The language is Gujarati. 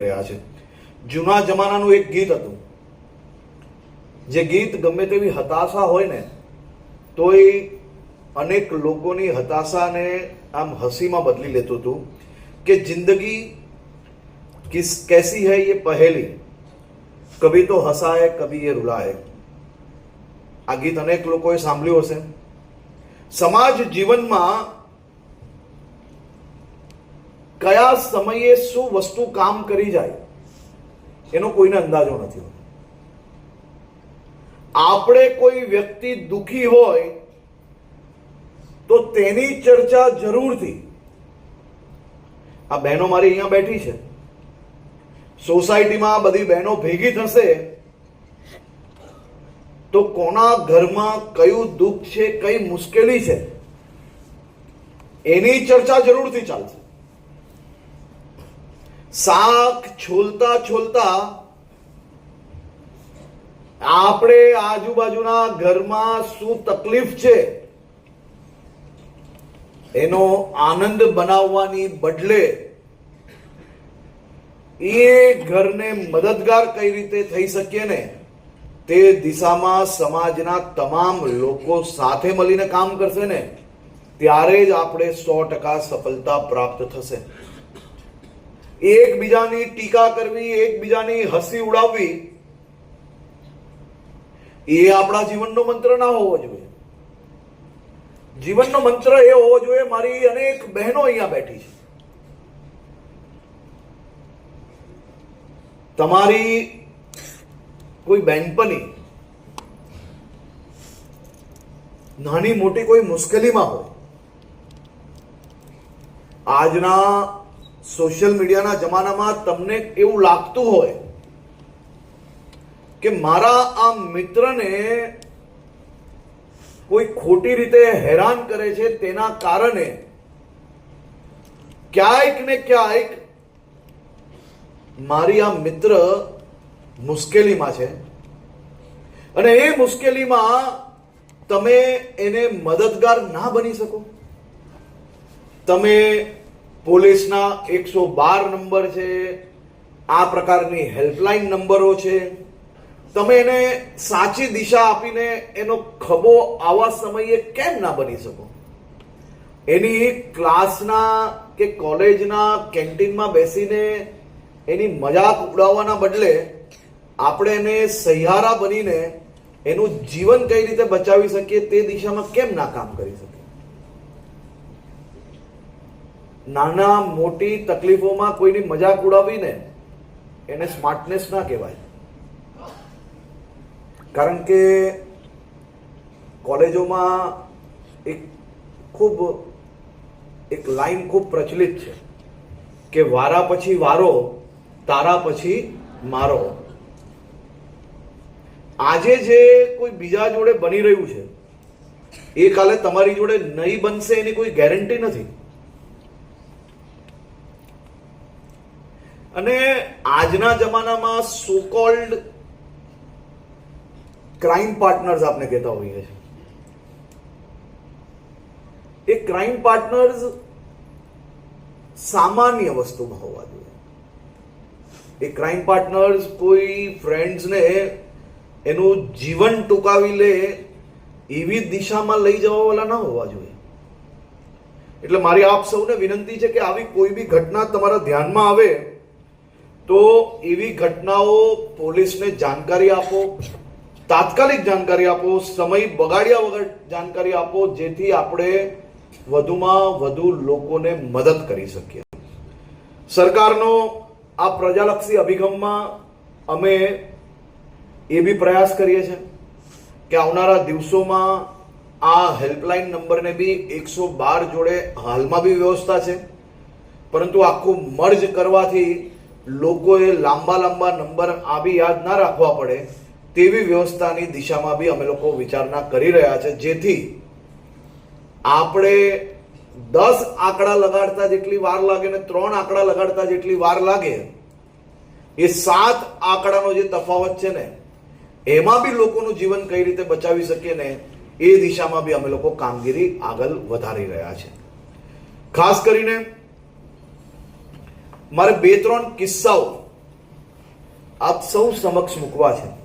રહ્યા છે. જૂના જમાનાનું એક ગીત હતું. જે ગીત ગમે તેવી હતાશા હોય ને, તોય અનેક લોકોની હતાશાને આમ હસીમાં બદલી લેતું હતું કે જિંદગી કિસ, કેસી હૈ એ પહેલી? કભી તો હસાય, કભી એ રૂલાય. આ ગીત અનેક લોકોએ સાંભળ્યું હશે. સમાજ જીવનમાં કયા સમયે શું વસ્તુ કામ કરી જાય, એનો કોઈને અંદાજો નથી હોતો. આપણે કોઈ વ્યક્તિ દુખી હોય, તો તેની ચર્ચા જરૂરથી. આ બહેનો મારી અહીંયા બેઠી છે. સોસાયટીમાં બધી બહેનો ભેગી થશે, તો કોના ઘરમાં કયું દુઃખ છે, કઈ મુશ્કેલી છે, એની ચર્ચા જરૂરથી ચાલશે. શાક છોલતા છોલતા આપણે આજુબાજુના ઘરમાં શું તકલીફ છે? એનો આનંદ બનાવવાની બદલે એ ઘરને મદદગાર કઈ રીતે થઈ શકીએ ને તે દિશામાં સમાજના તમામ લોકો સાથે મળીને કામ કરશે ને, ત્યારે જ આપણે સો ટકા સફળતા પ્રાપ્ત થશે. એકબીજાની ટીકા કરવી, એકબીજાની હસી ઉડાવવી, એ આપણા જીવનનો મંત્ર ના હોવો જોઈએ. જીવનનો મંત્ર એ હોવો જોઈએ, મારી અનેક બહેનો અહીંયા બેઠી છે. તમારી કોઈ બેનપણી, નાની મોટી કોઈ મુશ્કેલીમાં હોય, આજના સોશિયલ મીડિયાના જમાનામાં તમને એવું લાગતું હોય કે મારા આ મિત્રને કોઈ ખોટી રીતે હેરાન કરે છે તેના કારણે ક્યાંક ને ક્યાંક મારી આ મિત્ર મુશ્કેલીમાં છે. અને એ મુશ્કેલીમાં તમે એને મદદગાર ના બની શકો. તમે પોલીસના એકસો બાર નંબર છે. આ પ્રકારની હેલ્પલાઇન નંબરો છે. તમે એને સાચી દિશા આપીને એનો ખભો આવા સમયે કેમ ના બની શકો? એની ક્લાસના કે કોલેજના કેન્ટીનમાં બેસીને એની મજાક ઉડાવવાના બદલે આપણે એને સહિયારા બનીને એનું જીવન કઈ રીતે બચાવી શકીએ તે દિશામાં કેમ ના કામ કરી શકીએ? નાના મોટી તકલીફોમાં કોઈની મજાક ઉડાવીને એને સ્માર્ટનેસ ના કહેવાય. કારણ કે કોલેજોમાં એક ખૂબ, એક લાઈન ખૂબ પ્રચલિત છે કે વારા પછી વારો, તારા પછી મારો. આજે જે કોઈ બીજા જોડે બની રહ્યું છે, એ કાલે તમારી જોડે નહીં બનશે એની કોઈ ગેરંટી નથી. અને આજના જમાનામાં સો કોલ્ડ ક્રાઇમ પાર્ટનર્સ આપણે કહેતા હોઈએ છીએ. એ ક્રાઇમ પાર્ટનર્સ સામાન્ય વસ્તુમાં હોવા જોઈએ. એ ક્રાઇમ પાર્ટનર્સ કોઈ ફ્રેન્ડ્સને એનું જીવન ટૂંકાવી લે એવી દિશામાં લઈ જવાવાળા ના હોવા જોઈએ. એટલે મારી આપ સૌને વિનંતી છે કે આવી કોઈ બી ઘટના તમારા ધ્યાનમાં આવે તો એવી ઘટનાઓ પોલીસને જાણકારી આપો, તાત્કાલિક જાણકારી આપો, સમય બગાડ્યા વગર જાણકારી આપો, જેથી આપણે વધુમાં વધુ લોકોને મદદ કરી શકીએ. સરકારનો આ પ્રજાલક્ષી અભિગમમાં અમે એ બી પ્રયાસ કરીએ છીએ કે આવનારા દિવસોમાં આ હેલ્પલાઇન નંબરને બી એકસો બાર જોડે હાલમાં બી વ્યવસ્થા છે. પરંતુ આખું મર્જ કરવાથી લોકોએ લાંબા લાંબા નંબર આ બી યાદ ના રાખવા પડે તેવી વ્યવસ્થાની દિશામાં બી અમે લોકો વિચારણા કરી રહ્યા છે. જેથી આપણે દસ આંકડા લગાડતા જેટલી વાર લાગે ને ત્રણ આંકડા લગાડતા જેટલી વાર લાગે, એ સાત આંકડાનો જે તફાવત છે ને, એમાં બી લોકોનું જીવન કઈ રીતે બચાવી શકીએ ને, એ દિશામાં બી અમે લોકો કામગીરી આગળ વધારી રહ્યા છે. ખાસ કરીને મારે બે ત્રણ કિસ્સાઓ આપ સૌ સમક્ષ મૂકવા છે.